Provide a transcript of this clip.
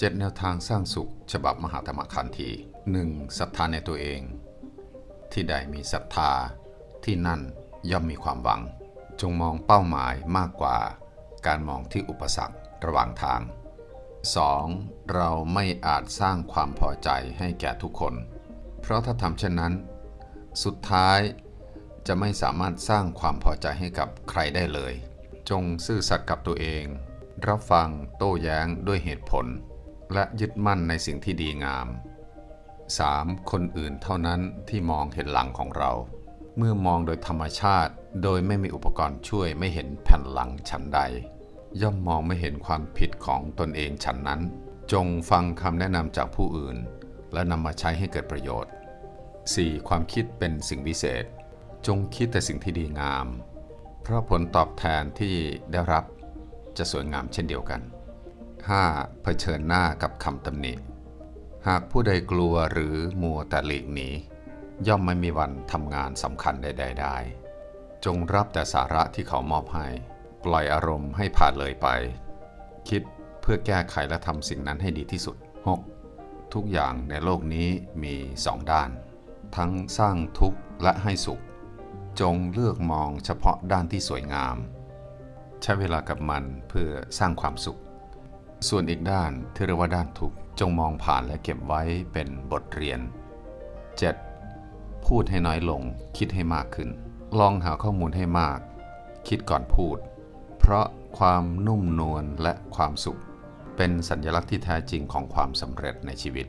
เจ็ดแนวทางสร้างสุข ฉบับมหาธรรมคันธี 1. ศรัทธาในตัวเอง ที่ใดมีศรัทธา ที่นั่นย่อมมีความหวัง จงมองเป้าหมายมากกว่า การมองที่อุปสรรคระหว่างทาง 2. เราไม่อาจสร้างความพอใจให้แก่ทุกคน เพราะถ้าทำเช่นนั้น สุดท้ายจะไม่สามารถสร้างความพอใจให้กับใครได้เลย จงซื่อสัตย์กับตัวเอง รับฟังโต้แย้งด้วยเหตุผล และยึดมั่นในสิ่งที่ดีงาม 3. คนอื่นเท่านั้นที่มองเห็นหลังของเรา เมื่อมองโดยธรรมชาติ โดยไม่มีอุปกรณ์ช่วยไม่เห็นแผ่นหลังฉันใด ย่อมมองไม่เห็นความผิดของตนเองฉันนั้น จงฟังคำแนะนำจากผู้อื่น และนำมาใช้ให้เกิดประโยชน์ 4. ความคิดเป็นสิ่งวิเศษ จงคิดแต่สิ่งที่ดีงาม เพราะผลตอบแทนที่ได้รับจะสวยงามเช่นเดียวกัน 5. เผชิญหน้ากับคำตำหนิ หากผู้ใดกลัวหรือมัวแต่หลีกหนีย่อมไม่มีวันทำงานสำคัญใดๆได้ จงรับแต่สาระที่เขามอบให้ ปล่อยอารมณ์ให้ผ่านเลยไป คิดเพื่อแก้ไขและทำสิ่งนั้นให้ดีที่สุด 6. ทุกอย่างในโลกนี้มีสองด้าน ทั้งสร้างทุกข์และให้สุข จงเลือกมองเฉพาะด้านที่สวยงาม ใช้เวลากับมันเพื่อสร้างความสุข ส่วนอีกด้านที่เรียกว่าด้านทุกจงมองผ่านและเก็บไว้เป็นบทเรียน 7. พูดให้น้อยลง คิดให้มากขึ้น ลองหาข้อมูลให้มาก คิดก่อนพูด เพราะความนุ่มนวลและความสุข เป็นสัญลักษณ์ที่แท้จริงของความสำเร็จในชีวิต